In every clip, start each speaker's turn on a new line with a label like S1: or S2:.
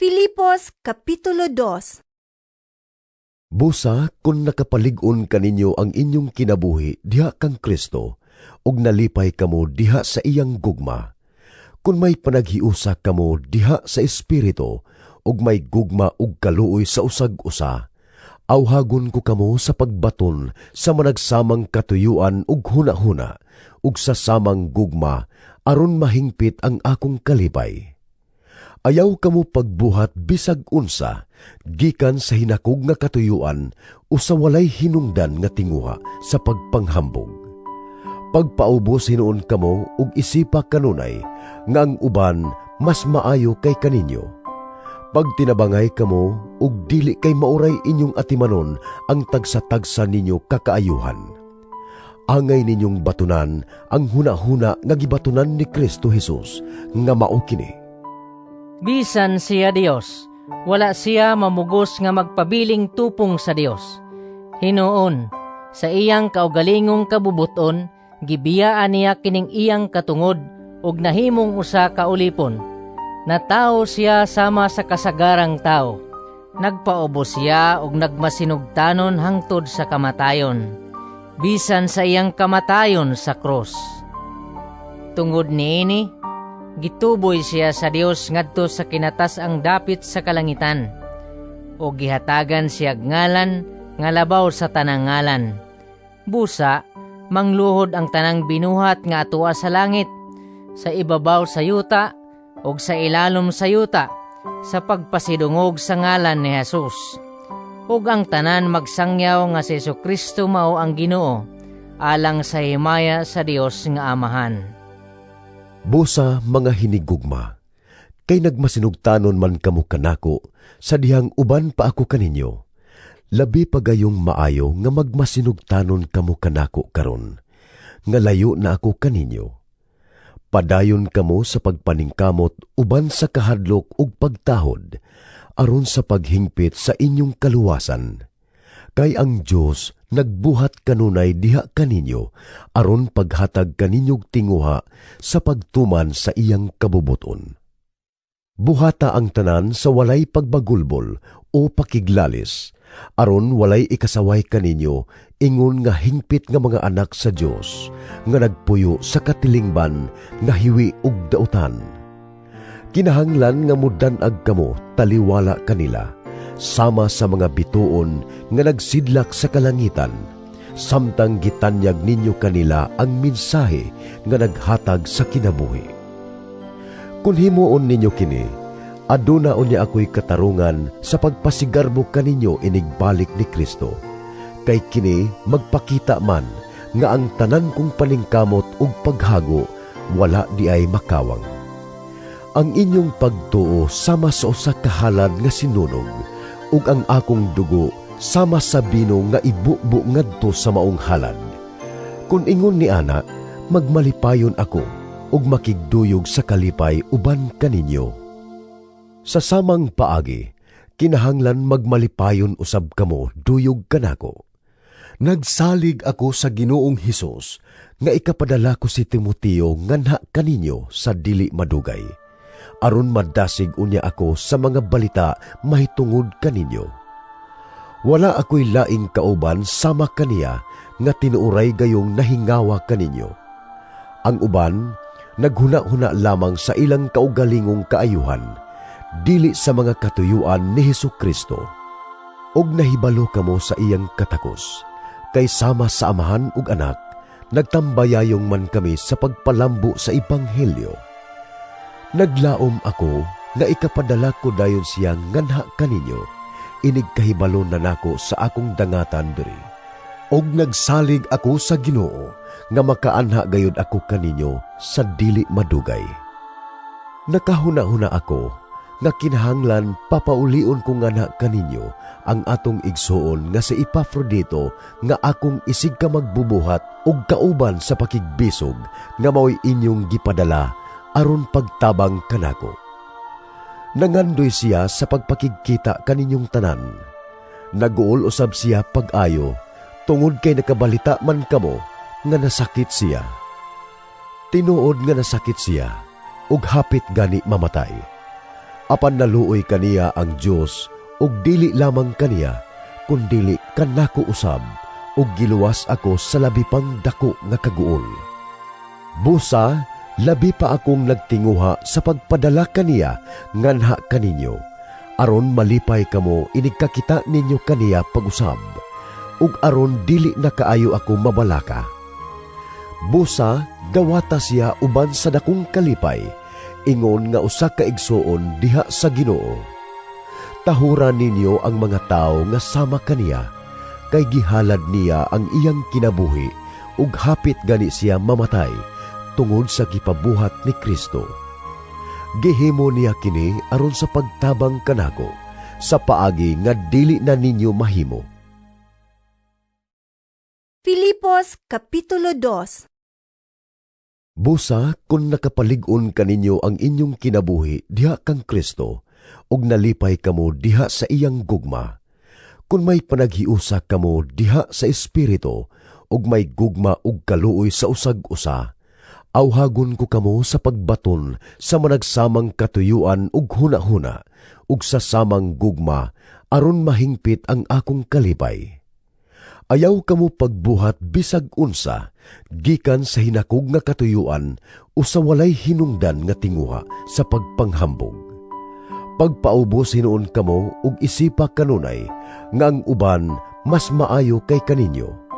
S1: Filipos Kapitulo 2
S2: Busa kung nakapalig-on kaninyo ang inyong kinabuhi diha kang Kristo, ug nalipay kamo diha sa iyang gugma. Kung may panaghiusa kamo diha sa Espiritu, ug may gugma ug kaluoy sa usag-usa, awhagon ko kamo sa pagbaton sa managsamang katuyuan ug huna-huna, ug sa samang gugma, aron mahingpit ang akong kalipay ayaw kamo pagbuhat bisag unsa gikan sa hinakog nga katuyuan o sa walay hinungdan nga tinguha sa pagpanghambog. Pagpaubos hinuon kamo ug isipa kanunay nga ang uban mas maayo kay kaninyo. Pag tinabangay kamo ug dili kay mauray inyong atimanon ang tagsa-tagsa ninyo kakaayuhan. Angay ninyong batunan ang huna-huna nga gibatunan ni Kristo Jesus nga mao kini
S3: Bisan siya Dios, wala siya mamugos nga magpabiling tupong sa Dios. Hinuon, sa iyang kaugalingong kabubuton, gibiyaan niya kining iyang katungod ug nahimong usa ka ulipon. Natao siya sama sa kasagarang tao. Nagpaobo siya ug nagmasinugtanon hangtod sa kamatayon. Bisan sa iyang kamatayon sa krus. Tungod niini, gituboy siya sa Dios ngadto sa kinatas ang dapit sa kalangitan. O gihatagan siya ngalan nga labaw sa tanang ngalan. Busa mangluhod ang tanang binuhat nga atuwa sa langit sa ibabaw sa yuta o sa ilalom sa yuta sa pagpasidungog sa ngalan ni Jesus. Ug ang tanan magsangyaw nga si Kristo mao ang Ginoo alang sa himaya sa Dios nga Amahan.
S2: Busa mga hinigugma, kay nagmasinugtanon man kamo kanako, sa dihang uban pa ako kaninyo, labi pa gayong maayo nga magmasinugtanon kamo kanako karon, nga layo na ako kaninyo. Padayon kamo sa pagpaningkamot uban sa kahadlok ug pagtahod, aron sa paghingpit sa inyong kaluwasan. Kay ang Dios nagbuhat kanunay diha kaninyo aron paghatag kaninyog tinguha sa pagtuman sa iyang kabubuton. Buhata ang tanan sa walay pagbagulbol o pakiglalis, aron walay ikasaway kaninyo ingon nga hingpit nga mga anak sa Dios nga nagpuyo sa katilingban nga hiwi ug dautan. Kinahanglan nga mudanag kamo taliwala kanila sama sa mga bituon nga nagsidlak sa kalangitan, samtang gitanyag ninyo kanila ang mensahe nga naghatag sa kinabuhi. Kung himuon ninyo kini, aduna unya ako'y katarungan sa pagpasigarbo kaninyo inigbalik ni Kristo. Kay kini magpakita man nga ang tanan kong paningkamot ug paghago wala di ay makawang. Ang inyong pagtuo sama sa usa kahalad nga sinunog ug ang akong dugo sama sa bino nga ibubo ngadto sa maong halad. Kung ingon ni ana, magmalipayon ako ug makigduyog sa kalipay uban kaninyo. Sa samang paagi, kinahanglan magmalipayon usab kamo duyog kanako. Nagsalig ako sa Ginoong Hesus nga ikapadala ko si Timoteo nganha kaninyo sa dili madugay aron madasig unya ako sa mga balita mahitungod kaninyo. Wala ako'y laing kauban sama kaniya nga tinuuray gayong nahingawa kaninyo. Ang uban, naghuna-huna lamang sa ilang kaugalingong kaayuhan, dili sa mga katuyuan ni Heso Kristo. Og nahibalo kamo sa iyang katakos, kay sama sa amahan ug anak, nagtambayayong man kami sa pagpalambo sa Ebanghelyo Naglaom ako nga ikapadala ko dayon siya nganha kaninyo, inig kahibalo na nako sa akong dangatan diri. Og nagsalig ako sa Ginoo nga makaanha gayud ako kaninyo sa dili madugay. Nakahuna-huna ako nga kinahanglan papaulion ko nganha kaninyo ang atong igsuon nga sa Epafrodito nga akong isig ka magbubuhat og kauban sa pakigbisog nga mao'y inyong gipadala aron pagtabang kanako. Nangandoy siya sa pagpakigkita kaninyong tanan. Naguol usab siya pag-ayo, tungod kay nakabalita man kamo nga nasakit siya. Tinuod nga nasakit siya, ug hapit gani mamatay. Apan naluoy kaniya ang Dios ug dili lamang kaniya kundili kanako usab ug giluwas ako sa labi pang dako nga kaguol. Busa, labi pa akong nagtinguha sa pagpadala kaniya nganha kaninyo. Aron malipay kamo inigkakita ninyo kaniya pag-usab. Ug aron dili na kaayo ako mabalaka. Busa, gawata siya uban sa dakong kalipay, ingon nga usa ka igsuon diha sa Ginoo. Tahuran ninyo ang mga tao nga sama kaniya, kay gihalad niya ang iyang kinabuhi ug hapit gani siya mamatay tungod sa gipabuhat ni Kristo. Gihimo niya kini aron sa pagtabang kanako sa paagi nga dili na ninyo mahimo.
S1: Filipos Kapitulo 2
S2: Busa kung nakapalig-on kaninyo ang inyong kinabuhi diha kang Kristo ug nalipay kamo diha sa iyang gugma. Kung may panaghiusa kamo diha sa espiritu ug may gugma ug kaluoy sa usag-usa, awhagon ko kamo sa pagbaton sa managsamang katuyuan ug huna-huna ug sa samang gugma aron mahingpit ang akong kalipay. Ayaw kamo pagbuhat bisag unsa, gikan sa hinakog nga katuyuan o sa walay hinungdan nga tinguha sa pagpanghambog. Pagpaubos hinuon kamo ug isipa kanunay nga ang uban mas maayo kay kaninyo.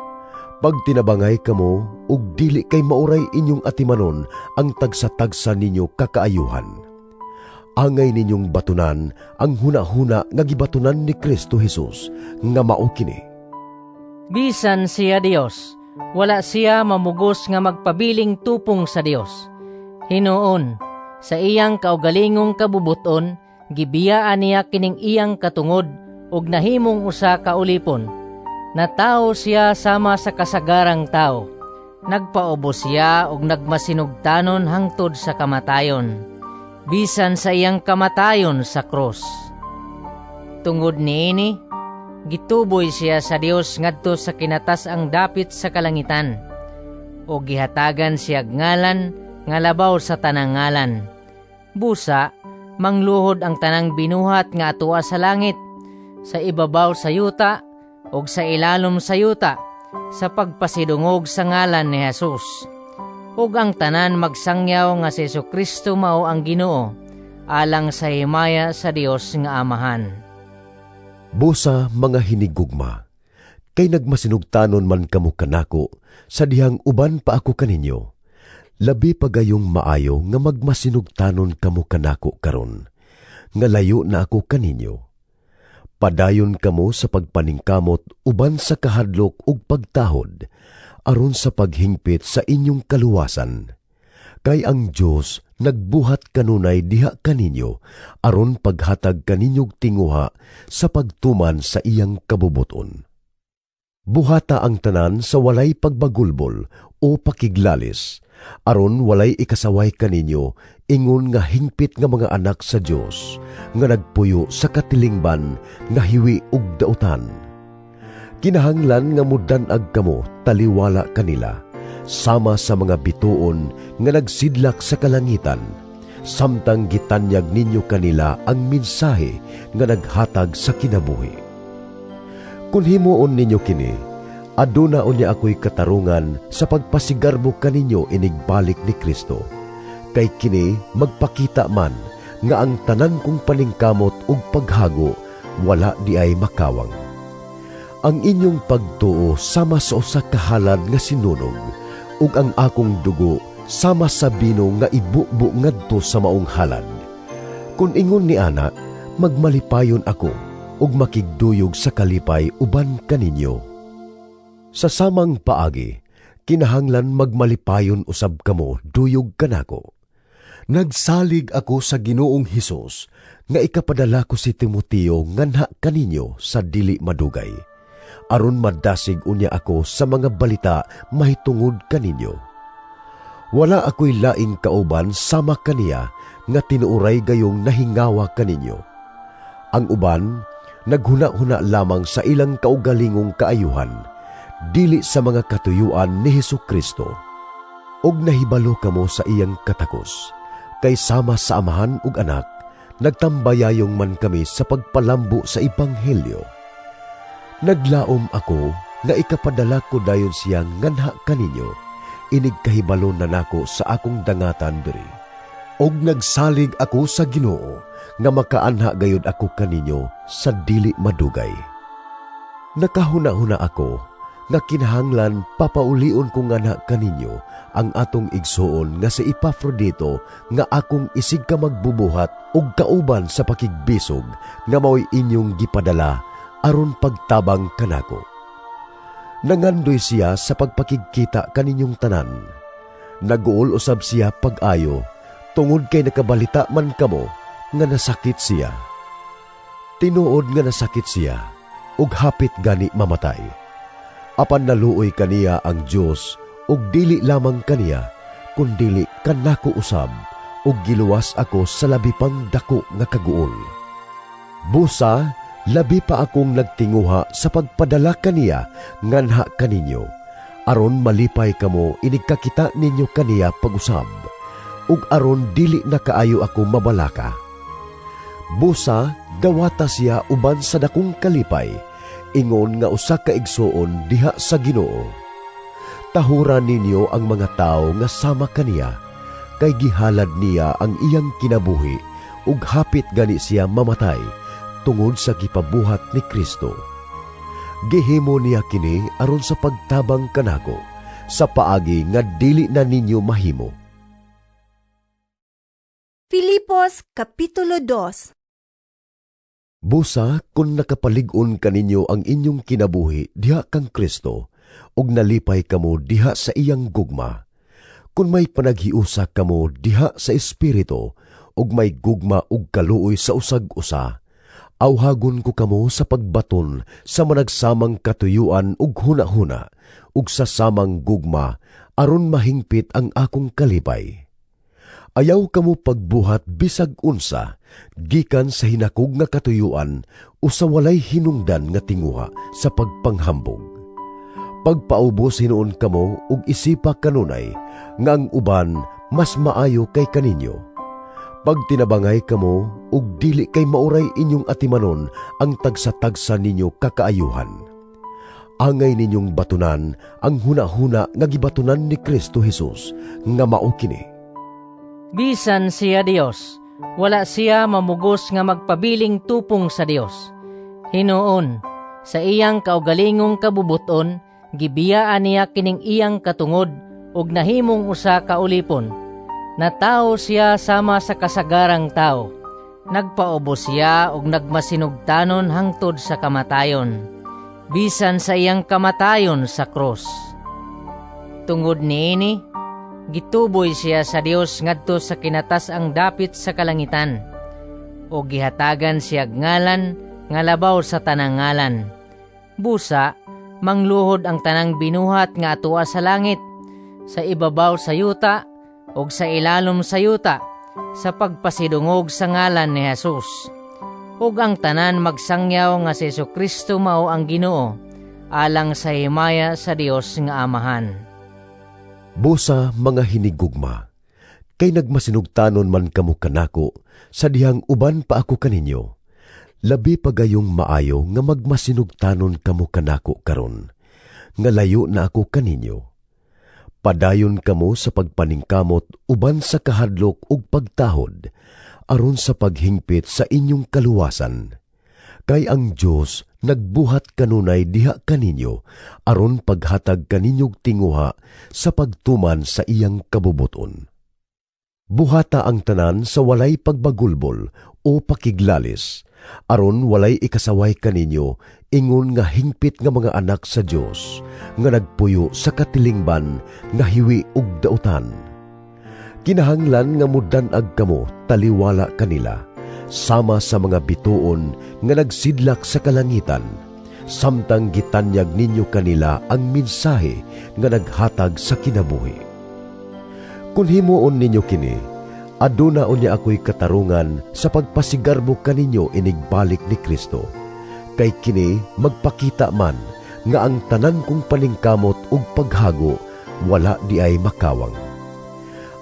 S2: Pag tinabangay kamo ug dili kay mauray inyong atimanon ang tagsa-tagsa ninyo kakaayuhan. Angay ninyong batunan ang huna-huna nga gibatunan ni Kristo Jesus nga mao kini
S3: Bisan siya Dios, wala siya mamugos nga magpabiling tupong sa Dios. Hinuon, sa iyang kaugalingong kabubuton, gibiyaan niya kining iyang katungod ug nahimong usa ka ulipon. Na tao siya sama sa kasagarang tao. Nagpaubos siya og nagmasinugtanon hangtod sa kamatayon. Bisan sa iyang kamatayon sa cross. Tungod niini, gituboy siya sa Dios ngadto sa kinatas ang dapit sa kalangitan o gihatagan siya ngalan nga labaw sa tanang ngalan busa mangluhod ang tanang binuhat nga atuwa sa langit sa ibabaw sa yuta ug sa ilalom sa yuta sa pagpasidungog sa ngalan ni Jesus ug ang tanan magsangyaw nga si Kristo mao ang Ginoo alang sa himaya sa Dios nga Amahan
S2: Busa mga hinigugma, kay nagmasinugtanon man kamo kanako, sa dihang uban pa ako kaninyo. Labi pa gayong maayo nga magmasinugtanon kamo kanako karon, nga layo na ako kaninyo. Padayon kamo sa pagpaningkamot uban sa kahadlok ug pagtahod, aron sa paghingpit sa inyong kaluwasan. Kay ang Dios nagbuhat kanunay diha kaninyo aron paghatag kaninyog tinguha sa pagtuman sa iyang kabubuton. Buhata ang tanan sa walay pagbagulbol o pakiglalis, aron walay ikasaway kaninyo ingon nga hingpit nga mga anak sa Dios nga nagpuyo sa katilingban nga hiwi ug dautan. Kinahanglan nga mudan-ag kamo taliwala kanila sama sa mga bituon nga nagsidlak sa kalangitan, samtang gitanyag ninyo kanila ang minsahe nga naghatag sa kinabuhi. Kung himuon ninyo kini, aduna unya ako'y katarungan sa pagpasigarbo kaninyo inigbalik ni Kristo. Kay kini magpakita man nga ang tanan kong paningkamot ug paghago wala di ay makawang. Ang inyong pagtuo sama sa usa kahalad nga sinunog, ug ang akong dugo sama sa bino nga ibubo ngadto sa maong halad. Kung ingon ni ana, magmalipayon ako ug makigduyog sa kalipay uban kaninyo. Sa samang paagi, kinahanglan magmalipayon usab kamo duyog kanako. Nagsalig ako sa Ginoong Hesus nga ikapadala ko si Timoteo nganha kaninyo sa dili madugay aron madasig unya ako sa mga balita mahitungod kaninyo. Wala ako'y laing kauban sama kaniya nga tinuuray gayong nahingawa kaninyo. Ang uban, naghuna-huna lamang sa ilang kaugalingong kaayuhan, dili sa mga katuyuan ni Hesu Kristo. Og nahibalo kamo sa iyang katakos, kay sama sa amahan ug anak, nagtambayayong man kami sa pagpalambo sa Ebanghelyo. Naglaom ako nga ikapadala ko dayon siya nganha kaninyo, inig kahibalo na nako sa akong dangatan diri. Og nagsalig ako sa Ginoo nga makaanha gayud ako kaninyo sa dili madugay. Nakahuna-huna ako nga kinahanglan papaulion ko nga kaninyo ang atong igsuon nga si Epafrodito nga akong isig ka magbubuhat og kauban sa pakigbisog nga mao'y inyong gipadala aron pagtabang kanako. Nangandoy siya sa pagpakigkita kaninyong tanan. Naguol usab siya pag-ayo tungod kay nakabalita man kamo nga nasakit siya. Tinuod nga nasakit siya ug hapit gani mamatay. Apan naluoy kaniya ang Dios ug dili lamang kaniya kundili kanako usab ug giluwas ako sa labi pang dako nga kaguol. Busa, labi pa akong nagtinguha sa pagpadala kaniya nganha kaninyo aron malipay kamo inigkakita ninyo kaniya pag-usab ug aron dili na kaayo ako mabalaka. Busa, gawata siya uban sa dakong kalipay, ingon nga usa ka igsuon diha sa Ginoo. Tahuran ninyo ang mga tao nga sama kaniya, kay gihalad niya ang iyang kinabuhi ug hapit gani siya mamatay tungod sa gipabuhat ni Kristo. Gihimo niya kini aron sa pagtabang kanako sa paagi nga dili na ninyo mahimo.
S1: Filipos Kapitulo 2
S2: Busa kung nakapalig-on kaninyo ang inyong kinabuhi diha kang Kristo ug nalipay kamo diha sa iyang gugma. Kung may panaghiusa kamo diha sa Espiritu ug may gugma ug kaluoy sa usag-usa, awhagon ko kamo sa pagbaton sa managsamang katuyuan ug hunahuna ug sa samang gugma aron mahingpit ang akong kalipay. Ayaw kamo pagbuhat bisag unsa, gikan sa hinakog nga katuyuan o sa walay hinungdan nga tinguha sa pagpanghambog. Pagpaubos hinuon kamo ug isipa kanunay nga ang uban mas maayo kay kaninyo. Pag tinabangay kamo ug dili kay mauray inyong atimanon ang tagsa-tagsa ninyo kakaayuhan. Angay ninyong batunan ang huna-huna nga gibatunan ni Kristo Jesus nga mao kini
S3: Bisan siya Dios, wala siya mamugos nga magpabiling tupong sa Dios. Hinuon, sa iyang kaugalingong kabubuton, gibiyaan niya kining iyang katungod ug nahimong usa ka ulipon. Na tao siya sama sa kasagarang tao. Nagpaobo siya ug nagmasinugtanon hangtod sa kamatayon. Bisan sa iyang kamatayon sa krus. Tungod niini, gituboy siya sa Dios ngadto sa kinatas ang dapit sa kalangitan. O gihatagan siya ngalan nga labaw sa tanang ngalan. Busa mangluhod ang tanang binuhat nga atuwa sa langit sa ibabaw sa yuta ug sa ilalom sa yuta sa pagpasidungog sa ngalan ni Jesus. Ug ang tanan magsangyaw nga si Kristo mao ang Ginoo alang sa himaya sa Dios nga Amahan
S2: Busa mga hinigugma, kay nagmasinugtanon man kamo kanako, sa dihang uban pa ako kaninyo. Labi pa gayong maayo nga magmasinugtanon kamo kanako karon, nga layo na ako kaninyo. Padayon kamo sa pagpaningkamot uban sa kahadlok ug pagtahod, aron sa paghingpit sa inyong kaluwasan. Kay ang Dios nagbuhat kanunay diha kaninyo aron paghatag kaninyog tinguha sa pagtuman sa iyang kabubuton. Buhata ang tanan sa walay pagbagulbol o pakiglalis, aron walay ikasaway kaninyo ingon nga hingpit nga mga anak sa Dios nga nagpuyo sa katilingban nga hiwi ug dautan. Kinahanglan nga mudan-ag kamo taliwala kanila sama sa mga bituon nga nagsidlak sa kalangitan, samtang gitanyag ninyo kanila ang minsahe nga naghatag sa kinabuhi. Kung himuon ninyo kini, aduna unya ako'y katarungan sa pagpasigarbo kaninyo inigbalik ni Kristo. Kay kini magpakita man nga ang tanan kong paningkamot ug paghago wala di ay makawang.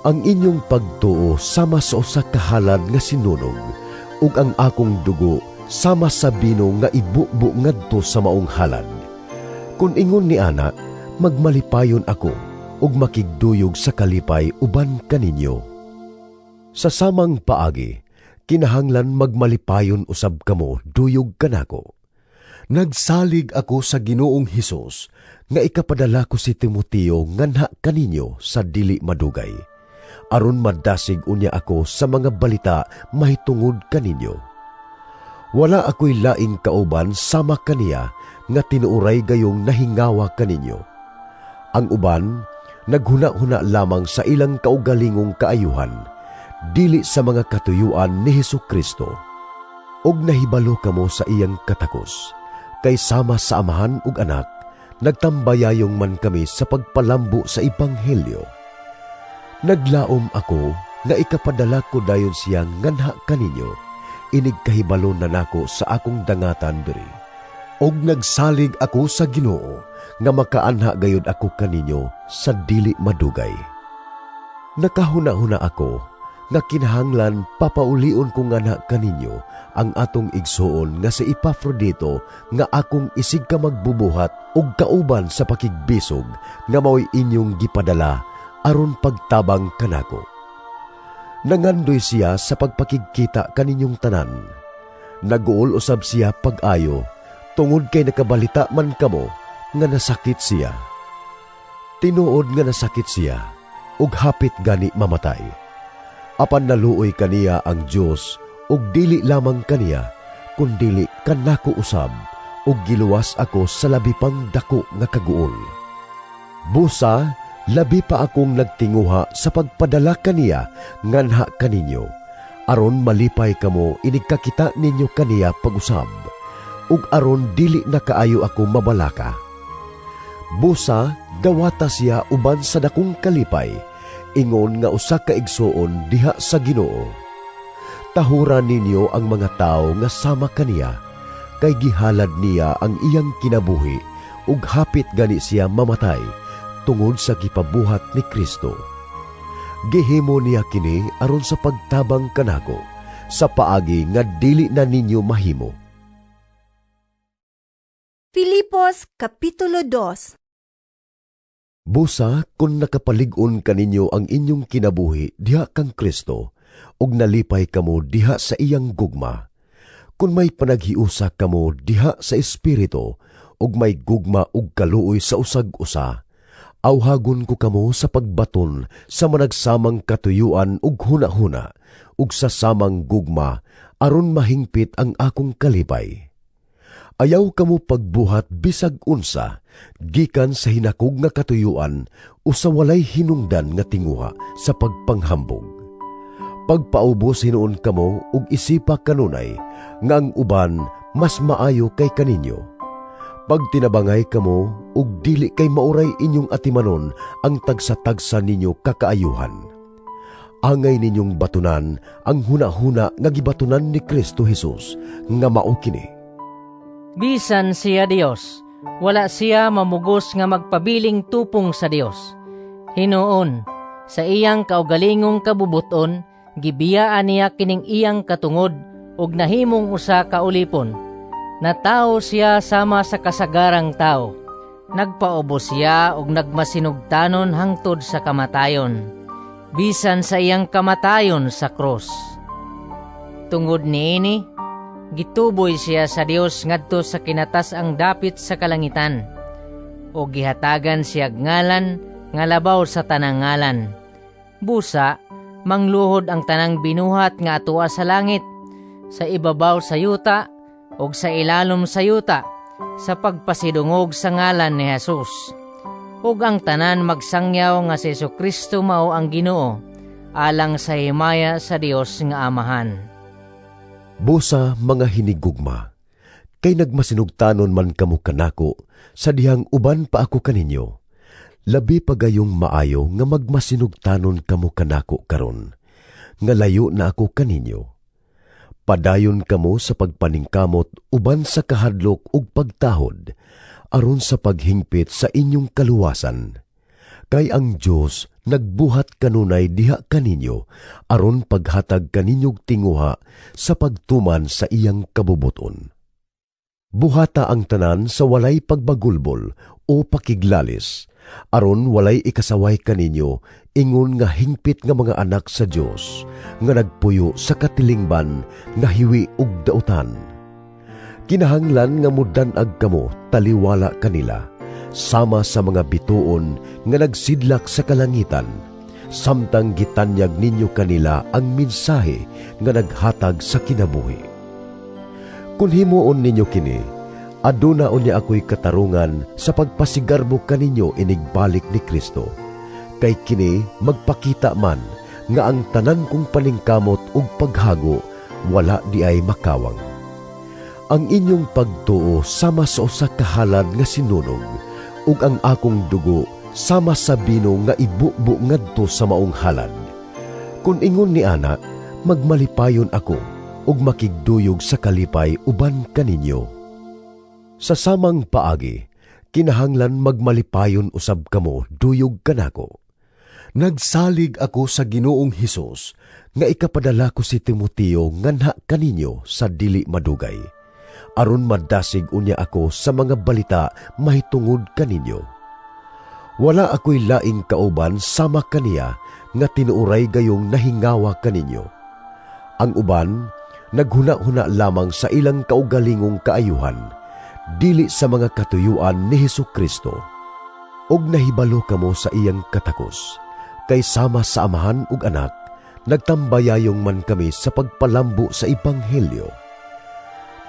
S2: Ang inyong pagtuo sama sa usa kahalad nga sinunog ug ang akong dugo sama sa bino nga ibubo ngadto sa maong halad. Kung ingon ni ana, magmalipayon ako ug makigduyog sa kalipay uban kaninyo. Sa samang paagi, kinahanglan magmalipayon usab kamo duyog kanako. Nagsalig ako sa Ginoong Hesus nga ikapadala ko si Timoteo nganha kaninyo sa dili madugay. Aron madasig unya ako sa mga balita mahitungod kaninyo. Wala ako'y laing kauban sama kaniya nga tinuuray gayong nahingawa kaninyo. Ang uban, naghuna-huna lamang sa ilang kaugalingong kaayuhan, dili sa mga katuyuan ni Hesu Kristo. Og nahibalo kamo sa iyang katakos, kay sama sa amahan ug anak, nagtambayayong man kami sa pagpalambo sa Ebanghelyo. Naglaom ako nga ikapadala ko dayon siya nganha kaninyo, inig kahibalo na nako sa akong dangatan diri. Og nagsalig ako sa Ginoo nga makaanha gayud ako kaninyo sa dili madugay. Nakahuna-huna ako nga kinahanglan papaulion ko nga na kaninyo ang atong igsuon nga si Epafrodito nga akong isig ka magbubuhat og kauban sa pakigbisog nga mao'y inyong gipadala aron pagtabang kanako. Nangandoy siya sa pagpakigkita kaninyong tanan. Naguol usab siya pag-ayo tungod kay nakabalita man kamo nga nasakit siya. Tinuod nga nasakit siya ug hapit gani mamatay. Apan naluoy kaniya ang Dios ug dili lamang kaniya kundili kanako usab ug giluwas ako sa labi pang dako nga kaguol. Busa labi pa akong nagtinguha sa pagpadala kaniya nganha kaninyo aron malipay kamo inigkakita ninyo kaniya pag-usab. Ug aron dili na kaayo ako mabalaka. Busa gawata siya uban sa dakong kalipay. Ingon nga usa ka igsuon diha sa Ginoo. Tahuran ninyo ang mga tao nga sama kaniya kay gihalad niya ang iyang kinabuhi ug hapit gani siya mamatay tungod sa gipabuhat ni Kristo. Gihimo niya kini aron sa pagtabang kanako sa paagi nga dili na ninyo mahimo.
S1: Filipos Kapitulo 2
S2: Busa kung nakapalig-on kaninyo ang inyong kinabuhi diha kang Kristo ug nalipay kamo diha sa iyang gugma. Kung may panaghiusa kamo diha sa Espiritu ug may gugma ug kaluoy sa usag-usa, awhagon ko kamo sa pagbaton sa managsamang katuyuan ug huna-huna ug sa samang gugma aron mahingpit ang akong kalipay. Ayaw kamo pagbuhat bisag unsa gikan sa hinakog nga katuyuan o sa walay hinungdan nga tinguha sa pagpanghambog. Pagpaubos hinuon kamo ug isipa kanunay nga ang uban mas maayo kay kaninyo. Pag tinabangay kamo ug dili kay mauray inyong atimanon ang tagsa-tagsa ninyo kakaayuhan. Angay ninyong batunan ang huna-huna nga gibatunan ni Kristo Jesus nga mao kini
S3: Bisan siya Dios, wala siya mamugos nga magpabiling tupong sa Dios. Hinuon, sa iyang kaugalingong kabubuton, gibiyaan niya kining iyang katungod ug nahimong usa ka ulipon. Natao siya sama sa kasagarang tao. Nagpaobo siya ug nagmasinugtanon hangtod sa kamatayon. Bisan sa iyang kamatayon sa krus. Tungod niini, gituboy siya sa Dios ngadto sa kinatas ang dapit sa kalangitan o gihatagan siya ngalan nga labaw sa tanang ngalan busa mangluhod ang tanang binuhat nga atuwa sa langit sa ibabaw sa yuta ug sa ilalom sa yuta sa pagpasidungog sa ngalan ni Jesus ug ang tanan magsangyaw nga si Kristo mao ang Ginoo alang sa himaya sa Dios nga Amahan
S2: Busa mga hinigugma, kay nagmasinugtanon man kamo kanako, sa dihang uban pa ako kaninyo. Labi pa gayong maayo nga magmasinugtanon kamo kanako karon, nga layo na ako kaninyo. Padayon kamo sa pagpaningkamot uban sa kahadlok ug pagtahod, aron sa paghingpit sa inyong kaluwasan. Kay ang Dios nagbuhat kanunay diha kaninyo aron paghatag kaninyog tinguha sa pagtuman sa iyang kabubuton. Buhata ang tanan sa walay pagbagulbol o pakiglalis, aron walay ikasaway kaninyo ingon nga hingpit nga mga anak sa Dios nga nagpuyo sa katilingban nga hiwi ug dautan. Kinahanglan nga mudan-ag kamo taliwala kanila sama sa mga bituon nga nagsidlak sa kalangitan samtang gitanyag ninyo kanila ang mensahe nga naghatag sa kinabuhi. Kung himuon ninyo kini, aduna unya ako'y katarungan sa pagpasigarbo kaninyo inigbalik ni Kristo. Kay kini magpakita man nga ang tanan kong paningkamot ug paghago wala di ay makawang. Ang inyong pagtuo sama sa usa kahalad nga sinunog ug ang akong dugo sama sa bino nga ibubo ngadto sa maong halad. Kung ingon ni ana, magmalipayon ako ug makigduyog sa kalipay uban kaninyo. Sa samang paagi, kinahanglan magmalipayon usab kamo duyog kanako. Nagsalig ako sa Ginoong Hesus nga ikapadala ko si Timoteo nganha kaninyo sa dili madugay aron madasig unya ako sa mga balita mahitungod kaninyo. Wala ako'y laing kauban sama kaniya nga tinuuray gayong nahingawa kaninyo. Ang uban, naghuna-huna lamang sa ilang kaugalingong kaayuhan, dili sa mga katuyuan ni Hesu Kristo. Og nahibalo kamo sa iyang katakos, kay sama sa amahan ug anak, nagtambayayong man kami sa pagpalambo sa Ebanghelyo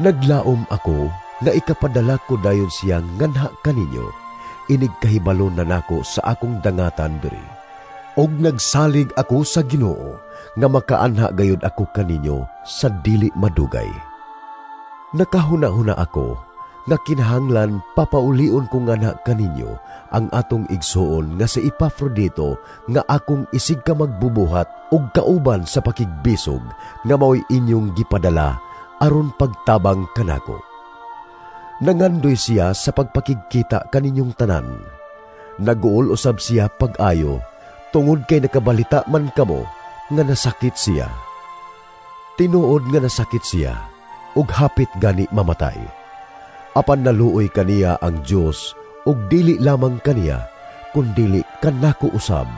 S2: Naglaom ako nga ikapadala ko dayon siya nganha kaninyo, inig kahibalo na nako sa akong dangatan diri. Og nagsalig ako sa Ginoo nga makaanha gayud ako kaninyo sa dili madugay. Nakahuna-huna ako nga kinahanglan papaulion ko nga kaninyo ang atong igsuon nga si Epafrodito nga akong isig ka magbubuhat og kauban sa pakigbisog nga mao'y inyong gipadala aron pagtabang kanako. Nangandoy siya sa pagpakigkita kaninyong tanan. Naguol usab siya pag-ayo, tungod kay nakabalita man kamo nga nasakit siya. Tinuod nga nasakit siya, ug hapit gani mamatay. Apan naluoy kaniya ang Dios ug dili lamang kaniya, kundili kanako usab,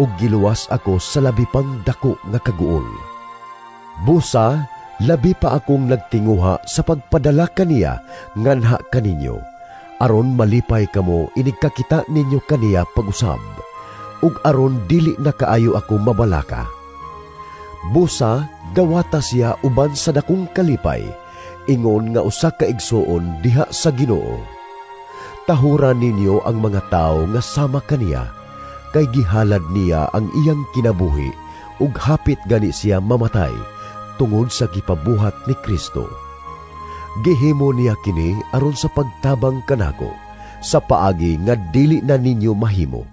S2: ug giluwas ako sa labi pang dako nga kaguol. Busa, labi pa akong nagtinguha sa pagpadala kaniya nganha kaninyo aron malipay kamo inigkakita ninyo kaniya pag-usab ug aron dili na kaayo ako mabalaka busa gawata siya uban sa dakong kalipay ingon nga usa ka igsuon diha sa Ginoo tahura ninyo ang mga tao nga sama kaniya kay gihalad niya ang iyang kinabuhi ug hapit gani siya mamatay tungod sa gipabuhat ni Kristo. Gihimo niya kini aron sa pagtabang kanako sa paagi nga dili na ninyo mahimo